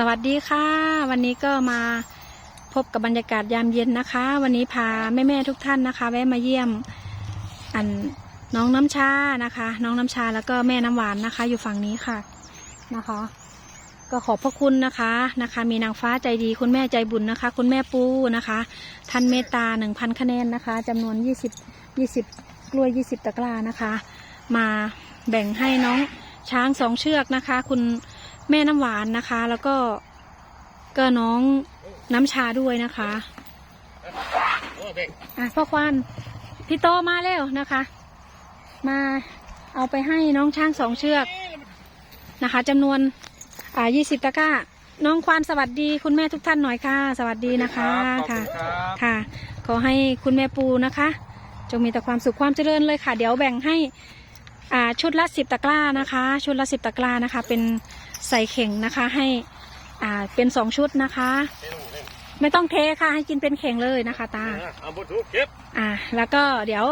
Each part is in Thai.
สวัสดีค่ะ วันนี้ก็มาพบกับบรรยากาศยามเย็นนะคะ วันนี้พาแม่ๆทุกท่านนะคะ แวะมาเยี่ยม อันน้องน้ำชานะคะ น้องน้ำชาแล้วก็แม่น้ำหวานนะคะ อยู่ฝั่งนี้ค่ะนะคะ ก็ขอบพระคุณนะคะนะคะ มีนางฟ้าใจดีคุณแม่ใจบุญนะคะ คุณแม่ปูนะคะ ท่านเมตตาหนึ่งพันคะแนนนะคะจำนวนยี่สิบยี่สิบกล้วยยี่สิบตะกร้านะคะ มาแบ่งให้น้องช้างสองเชือกนะคะ คุณ แม่น้ำหวานนะคะ แล้วก็ก็น้องน้ำชาด้วยนะคะอะพ่อควานพี่โตมาเร็วนะคะ มาเอาไปให้น้องช้างสองเชือกนะคะจำนวนอ่ายี่สิบตะกร้า น้องควานสวัสดีคุณแม่ทุกท่านหน่อยค่ะ สวัสดีนะคะขอบค่ะณรับค่ะ ขอให้คุณแม่ปูนะคะ จงมีแต่ความสุขความเจริญเลยค่ะ เดี๋ยวแบ่งให้อ่าชุดละสิบตะกร้านะคะ ชุดละสิบตะกร้านะคะ เป็น ใส่เข่งนะคะ ให้อ่าเป็นสองชุดนะคะ ไม่ต้องเทค่ะ ให้กินเป็นเข่งเลยนะคะ ตาเอาบุตรเก็บอ่า แล้วก็เดี๋ยว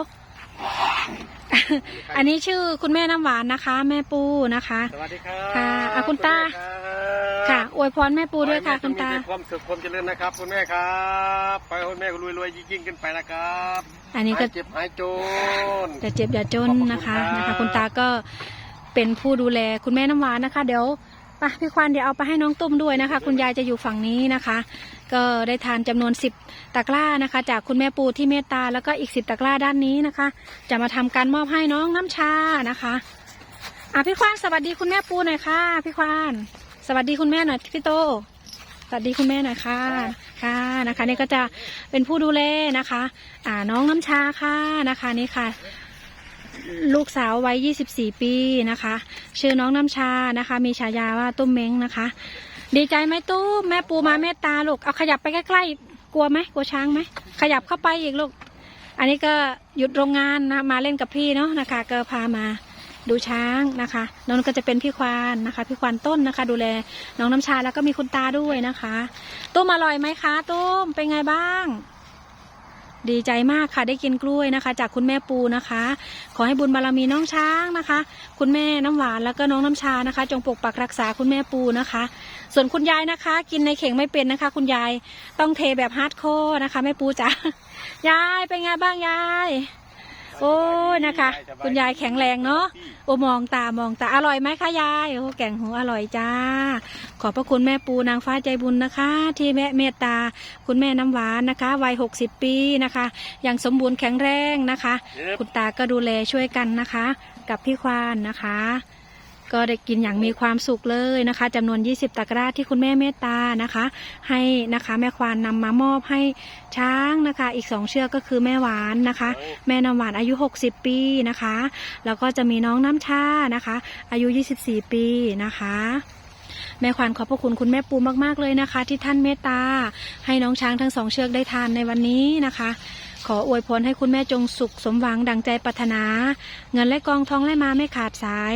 อันนี้ชื่อคุณแม่น้ำหวานนะคะ แม่ปูนะคะสวัสดีครับค่ะอะคุณตาค่ะอวยพรแม่ปูด้วยค่ะคุณตาขอให้แม่มีแต่ความสุขความเจริญนะครับ คุณแม่ครับไปให้คุณแม่รวยๆยิ่งๆขึ้นไปนะครับ อันนี้ก็หายเจ็บหายจนอย่าเจ็บอย่าจนนะคะขอบคุณครับนะคะ คุณตาก็เป็นผู้ดูแลคุณแม่น้ำหวานนะคะ เดี๋ยว ไปพี่ควานเดี๋ยวเอาไปให้น้องตุ้มด้วยนะคะ คุณยายจะอยู่ฝั่งนี้นะคะ ก็ได้ทานจำนวนสิบตะกร้านะคะ จากคุณแม่ปูที่เมตตาแล้วก็อีกสิบตะกร้าด้านนี้นะคะ จะมาทำการมอบให้น้องน้ำชานะคะอะพี่ควานสวัสดีคุณแม่ปูหน่อยค่ะ พี่ควานสวัสดีคุณแม่หน่อยพี่โตสวัสดีคุณแม่หน่อยค่ะค่ะนะคะนี่ก็จะเป็นผู้ดูแลนะคะ อ่าน้องน้ำชาค่ะนะคะนี่ค่ะ ลูกสาววัย 24 ปีนะคะ ชื่อน้องน้ำชานะคะ มีฉายาว่าตุ้มเม้งนะคะ ดีใจไหมตุ้มแม่ปูมาเมตตาลูก เอาขยับไปใกล้ๆ กลัวไหมกลัวช้างไหม ขยับเข้าไปอีกลูก อันนี้ก็หยุดโรงงานนะ มาเล่นกับพี่เนาะนะคะ ก็พามาดูช้างนะคะน้องก็จะเป็นพี่ควานนะคะ พี่ควานต้นนะคะ ดูแลน้องน้ำชาแล้วก็มีคุณตาด้วยนะคะ ตุ้มอร่อยไหมคะ ตุ้มเป็นไงบ้าง ดีใจมากค่ะได้กินกล้วยนะคะ จากคุณแม่ปูนะคะ ขอให้บุญบารมีน้องช้างนะคะ คุณแม่น้ำหวานแล้วก็น้องน้ำชานะคะ จงปกปักรักษาคุณแม่ปูนะคะ ส่วนคุณยายนะคะ กินในเข่งไม่เป็นนะคะ คุณยายต้องเทแบบฮาร์ดคอร์นะคะแม่ปูจ๋ายายเป็นไงบ้างยาย อ้ยนะคะ คุณยายแข็งแรงเนาะโอ้มองตามองตาอร่อยไหมคะยายโอ้แกงหูอร่อยจ้า ขอบพระคุณแม่ปูนางฟ้าใจบุญนะคะ ที่แม่เมตตา คุณแม่น้ำหวานนะคะวัยหกสิบปีนะคะยังสมบูรณ์แข็งแรงนะคะ คุณตาก็ดูแลช่วยกันนะคะ กับพี่ควานนะคะ ก็ได้กินอย่างมีความสุขเลยนะคะจำนวน 20 ตะกร้าที่คุณแม่เมตตานะคะ ให้นะคะแม่ควานนำมามอบให้ช้างนะคะ อีกสองเชือกก็คือแม่หวานนะคะ แม่น้ำหวานอายุ 60 ปีนะคะ แล้วก็จะมีน้องน้ำชานะคะ อายุ 24 ปีนะคะ แม่ขวัญขอบพระคุณคุณแม่ปูมากๆเลยนะคะ ที่ท่านเมตตา ให้น้องช้างทั้งสองเชือกได้ทานในวันนี้นะคะ ขออวยพรให้คุณแม่จงสุขสมหวังดังใจปรารถนา เงินและกองทองและมาไม่ขาดสาย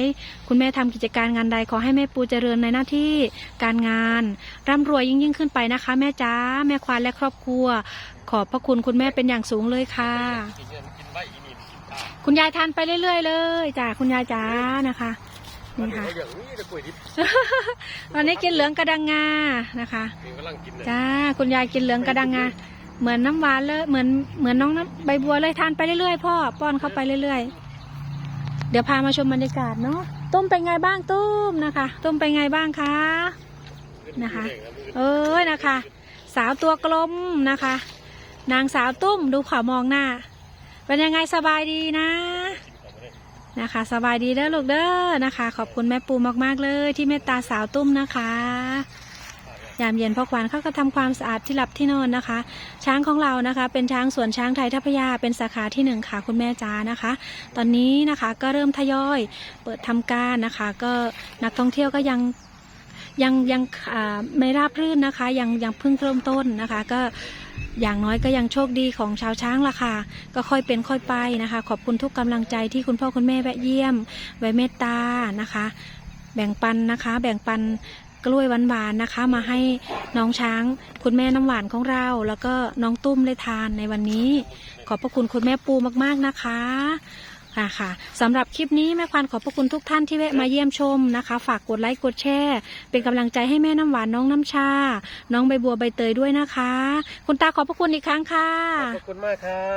คุณแม่ทำกิจการงานใดขอให้แม่ปูเจริญในหน้าที่การงานร่ำรวยยิ่งยิ่งขึ้นไปนะคะ แม่จ้าแม่ควานและครอบครัว ขอบพระคุณคุณแม่เป็นอย่างสูงเลยค่ะกินเงินกินใบอีนี่กินข้าวคุณยายทานไปเรื่อยๆเลยจ้าคุณยายจ้านะคะ นี่ค่ะเอาอย่างนี้จะกล้วยดิบตอนนี้กินเหลืองกระดังงานะคะกินกำลังกินเลยจ้าคุณยายกินเหลืองกระดังงาเหมือนน้ำหวานเลยเหมือนเหมือนน้องน้ำใบบัวเลยทานไปเรื่อยๆพ่อป้อนเข้าไปเรื่อยๆ เดี๋ยวพามาชมบรรยากาศเนาะตุ้มเป็นไงบ้างตุ้มนะคะตุ้มเป็นไงบ้างคะนะคะ เอ้ยนะคะ สาวตัวกลมนะคะ นางสาวตุ้มดูขาวมองหน้า เป็นยังไงสบายดีนะ นะคะ สบายดีเด้อลูกเด้อนะคะ ขอบคุณแม่ปูมากๆเลย ที่เมตตาสาวตุ้มนะคะ ยามเย็นพ่อควานเขาก็ทำความสะอาดที่หลับที่นอนนะคะ ช้างของเรานะคะ เป็นช้างสวนช้างไทยทัพยาเป็นสาขาที่หนึ่งค่ะคุณแม่จ้านะคะ ตอนนี้นะคะก็เริ่มทยอยเปิดทำการนะคะ ก็นักท่องเที่ยวก็ยังยังยังไม่ราบรื่นนะคะ ยังยังเพิ่งเริ่มต้นนะคะ ก็ อย่างน้อยก็ยังโชคดีของชาวช้างละค่ะ ก็ค่อยเป็นค่อยไปนะคะ ขอบคุณทุกกำลังใจที่คุณพ่อคุณแม่แวะเยี่ยม ไว้เมตตานะคะ แบ่งปันนะคะ แบ่งปันกล้วยหวานๆนะคะ มาให้น้องช้าง คุณแม่น้ำหวานของเรา แล้วก็น้องตุ้มได้ทานในวันนี้ ขอบพระคุณคุณแม่ปูมากๆนะคะ ค่ะค่ะสำหรับคลิปนี้แม่ควานขอบพระคุณทุกท่านที่แวะมาเยี่ยมชมนะคะ ฝากกดไลค์กดแชร์เป็นกำลังใจให้แม่น้ำหวานน้องน้ำชา น้องใบบัวใบเตยด้วยนะคะ คุณตาขอบพระคุณอีกครั้งค่ะ ขอบคุณมากครั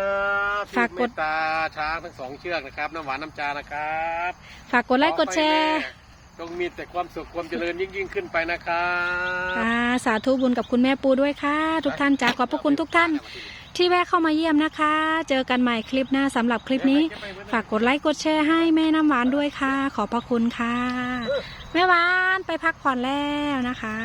บฝากกด ที่เมตตาช้างทั้งสองเชือกนะครับ น้ำหวานน้ำจานะครับฝากกดไลค์กดแชร์ต้องมีแต่ความสุขความเจริญยิ่งยิ่งๆขึ้นไปนะครับ ค่ะสาธุบุญกับคุณแม่ปูด้วยค่ะ ทุกท่านจ้าขอบพระคุณทุกท่าน ที่แวะเข้ามาเยี่ยมนะคะ เจอกันใหม่คลิปหน้าสำหรับคลิปนี้ ฝากกดไลค์กดแชร์ให้แม่น้ำหวานด้วยค่ะ ขอบพระคุณค่ะ แม่หวานไปพักผ่อนแล้วนะคะ